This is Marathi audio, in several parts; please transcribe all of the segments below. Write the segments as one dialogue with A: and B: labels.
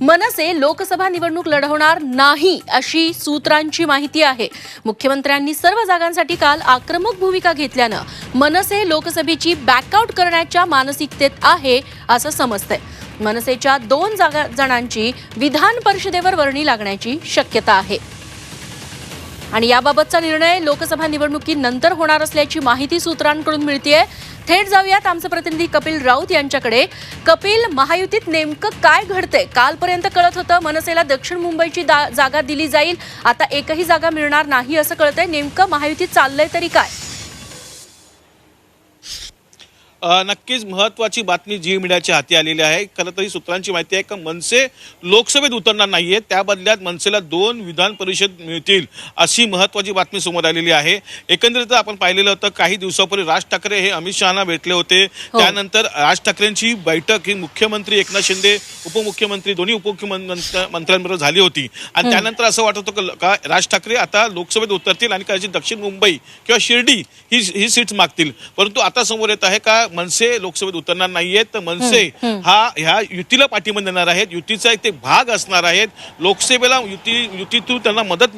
A: मनसे लोकसभा निवडणूक लढवणार नाही अशी सूत्रांची माहिती आहे. मुख्यमंत्र्यांनी सर्व जागांसाठी काल आक्रमक भूमिका घेतल्यानं मनसे लोकसभेची बॅकआउट करण्याच्या मानसिकतेत आहे असं समजतंय. मनसेच्या दोन जागा जणांची विधान परिषदेवर वर्णी लागण्याची शक्यता आहे. आणि याबाबतचा निर्णय लोकसभा निवडणुकीनंतर होणार असल्याची माहिती सूत्रांकडून मिळतीये. थेट जाऊयात आमचे प्रतिनिधी कपिल राऊत यांच्याकडे. कपिल महायुतीत नेमकं काय घडतंय? कालपर्यंत कळत होतं मनसेला दक्षिण मुंबईची दा- जागा दिली जाईल. आता एकही जागा मिळणार नाही असं कळतंय. नेमकं महायुतीत चाललंय तरी काय?
B: नक्कीच महत्वाची बातमी जी मीडियाच्या हाती आलेली आहे. खरं तरी सूत्रांची माहिती आहे का मनसे लोकसभेत उतरणार नाहीये त्या बदल्यात मनसेला दोन विधान परिषद मिळतील अशी महत्वाची बातमी समोर आलेली आहे. एकंदरीत आपण पाहिलेलं होतं काही दिवसापूर्वी राज ठाकरे हे अमित शहाना भेटले होते. त्यानंतर राज ठाकरेंची बैठक ही मुख्यमंत्री एकनाथ शिंदे उपमुख्यमंत्री दोन्ही उपमुख्यमंत्री मंत्र्यांबरोबर झाली होती. आणि त्यानंतर असं वाटत होतं का राज ठाकरे आता लोकसभेत उतरतील आणि कदाचित दक्षिण मुंबई किंवा शिर्डी ही ही सीट्स मागतील. परंतु आता समोर येत आहे का मनसे लोकसभेत उतरणार नाहीयेत तर मनसे हा ह्या युतीला पाठिंबा देणार आहेत. युतीचा एक ते भाग असणार आहेत. लोकसभेला युती युतीतून त्यांना मदत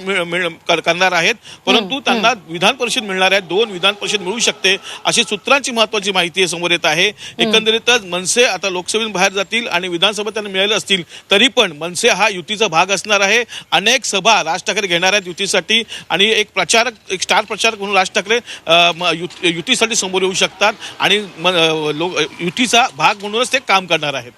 B: करणार आहेत. परंतु त्यांना विधान परिषद मिळणार आहे दोन विधान परिषद मिळू शकते अशी सूत्रांची महत्वाची माहिती समोर येत आहे. एकंदरीतच मनसे आता लोकसभेतून बाहेर जातील आणि विधानसभा त्यांना मिळाले असतील तरी पण मनसे हा युतीचा भाग असणार आहे. अनेक सभा राज ठाकरे घेणार आहेत युतीसाठी आणि एक प्रचारक एक स्टार प्रचारक म्हणून राज ठाकरे युतीसाठी समोर येऊ शकतात. आणि म- लोक युतीचा भाग म्हणूनच ते काम करणार आहेत.